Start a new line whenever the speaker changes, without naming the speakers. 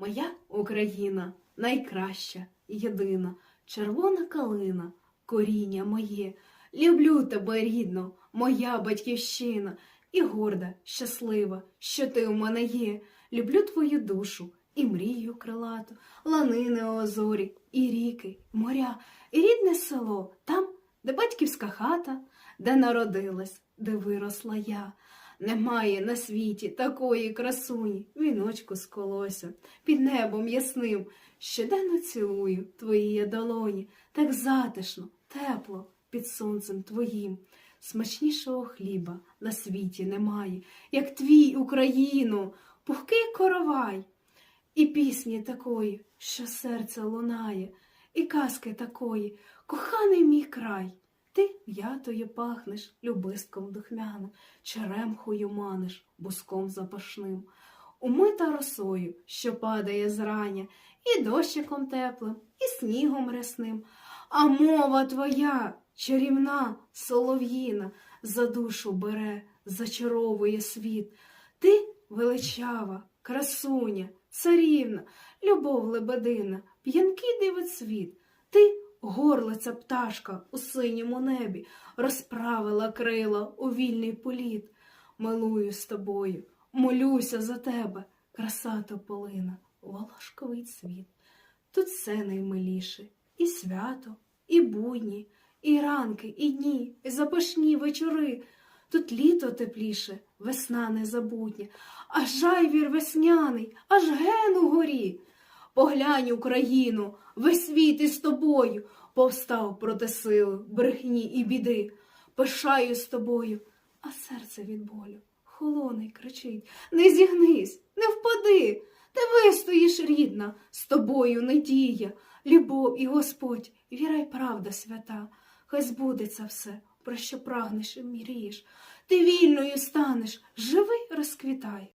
Моя Україна найкраща, єдина, червона калина, коріння моє. Люблю тебе, рідно, моя батьківщина, і горда, щаслива, що ти у мене є. Люблю твою душу і мрію крилату, ланини озорі, і ріки, моря, і рідне село, там, де батьківська хата, де народилась, де виросла я. Немає на світі такої красуні, віночку з колося, під небом ясним. Щоденно цілую твої долоні, так затишно, тепло під сонцем твоїм. Смачнішого хліба на світі немає, як твій Україну, пухкий коровай. І пісні такої, що серце лунає, і казки такої, коханий мій край. Ти м'ятою пахнеш, любистком духмяним, черемхою маниш, буском запашним, умита росою, що падає зрання, і дощиком теплим, і снігом рясним. А мова твоя, чарівна, солов'їна, за душу бере, зачаровує світ. Ти величава, красуня, царівна, любов лебедина, п'янкий дивоцвіт. Ти горлиця пташка у синьому небі, розправила крила у вільний політ. Милую з тобою, молюся за тебе, краса тополина, волошковий цвіт. Тут все наймиліше, і свято, і будні, і ранки, і дні, і запашні вечори. Тут літо тепліше, весна незабутня, аж жайвір весняний, аж ген у горі. Поглянь Україну, весь світ із тобою повстав проти сили, брехні і біди. Пишаю з тобою, а серце від болю холоне й кричить. Не зігнись, не впади, ти вистоїш, рідна, з тобою надія, любов і Господь, віра й правда свята. Хай збудеться все, про що прагнеш і мрієш. Ти вільною станеш, живий розквітай.